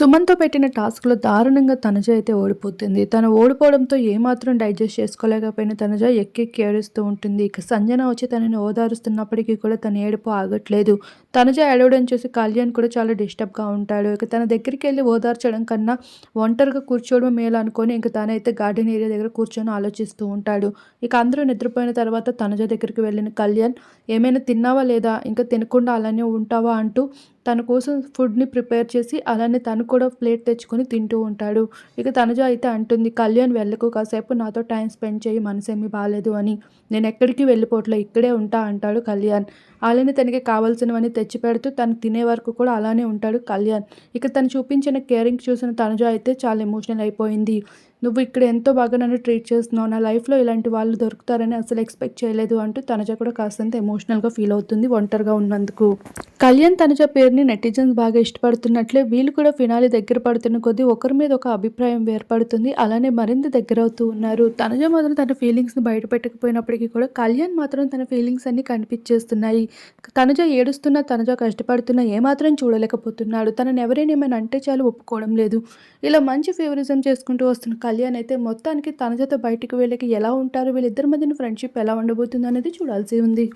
సుమన్తో పెట్టిన టాస్క్లో దారుణంగా తనుజ అయితే ఓడిపోతుంది. తను ఓడిపోవడంతో ఏమాత్రం డైజెస్ట్ చేసుకోలేకపోయిన తనుజ ఎక్కెక్కి ఏడుస్తూ ఉంటుంది. ఇక సంజన వచ్చి తనని ఓదారుస్తున్నప్పటికీ కూడా తన ఏడుపు ఆగట్లేదు. తనుజ ఏడవడం చూసి కళ్యాణ్ కూడా చాలా డిస్టర్బ్గా ఉంటాడు. ఇక తన దగ్గరికి వెళ్ళి ఓదార్చడం కన్నా ఒంటరిగా కూర్చోవడం మేలు అనుకొని ఇంక తనైతే గార్డెన్ ఏరియా దగ్గర కూర్చొని ఆలోచిస్తూ ఉంటాడు. ఇక అందరూ నిద్రపోయిన తర్వాత తనుజ దగ్గరికి వెళ్ళిన కళ్యాణ్ ఏమైనా తిన్నావా లేదా? ఇంకా తినకుండా అలానే ఉంటావా? అంటూ తన కోసం ఫుడ్ని ప్రిపేర్ చేసి అలానే తను కూడా ప్లేట్ తెచ్చుకొని తింటూ ఉంటాడు. ఇక తనుజ అయితే అంటుంది కళ్యాణ్ వెళ్ళకు కాసేపు నాతో టైం స్పెండ్ చేయి మనసేమి బాగాలేదు అని. నేను ఎక్కడికి వెళ్ళిపోట్లే ఇక్కడే ఉంటా అంటాడు కళ్యాణ్. అలానే తనకి కావాల్సినవన్నీ తెచ్చి పెడుతూ తను తినే వరకు కూడా అలానే ఉంటాడు కళ్యాణ్. ఇక తను చూపించిన కేరింగ్ చూసిన తనుజ అయితే చాలా ఎమోషనల్ అయిపోయింది. నువ్వు ఇక్కడ ఎంతో బాగా నన్ను ట్రీట్ చేస్తున్నావు. నా లైఫ్లో ఇలాంటి వాళ్ళు దొరుకుతారని అసలు ఎక్స్పెక్ట్ చేయలేదు అంటూ తనజ కూడా కాస్తంత ఎమోషనల్గా ఫీల్ అవుతుంది ఒంటరిగా ఉన్నందుకు. కళ్యాణ్ తనజ పేరుని నెటిజన్స్ బాగా ఇష్టపడుతున్నట్లే వీళ్ళు కూడా ఫినాలి దగ్గర పడుతున్న కొద్దీ ఒకరి మీద ఒక అభిప్రాయం ఏర్పడుతుంది. అలానే మరింత దగ్గర అవుతూ ఉన్నారు. తనజ మాత్రం తన ఫీలింగ్స్ని బయట పెట్టకపోయినప్పటికీ కూడా కళ్యాణ్ మాత్రం తన ఫీలింగ్స్ అన్ని కనిపించేస్తున్నాయి. తనజ ఏడుస్తున్నా తనజ కష్టపడుతున్నా ఏమాత్రం చూడలేకపోతున్నాడు. తనని ఎవరైనా ఏమైనా అంటే చాలు ఒప్పుకోవడం లేదు. ఇలా మంచి ఫేవరిజం చేసుకుంటూ వస్తున్న కళ్యాణ్ అయితే మొత్తానికి తన చేత బయటికి వెళ్ళకి ఎలా ఉంటారు? వీళ్ళిద్దరి మధ్యన ఫ్రెండ్షిప్ ఎలా ఉండబోతుంది అనేది చూడాల్సి ఉంది.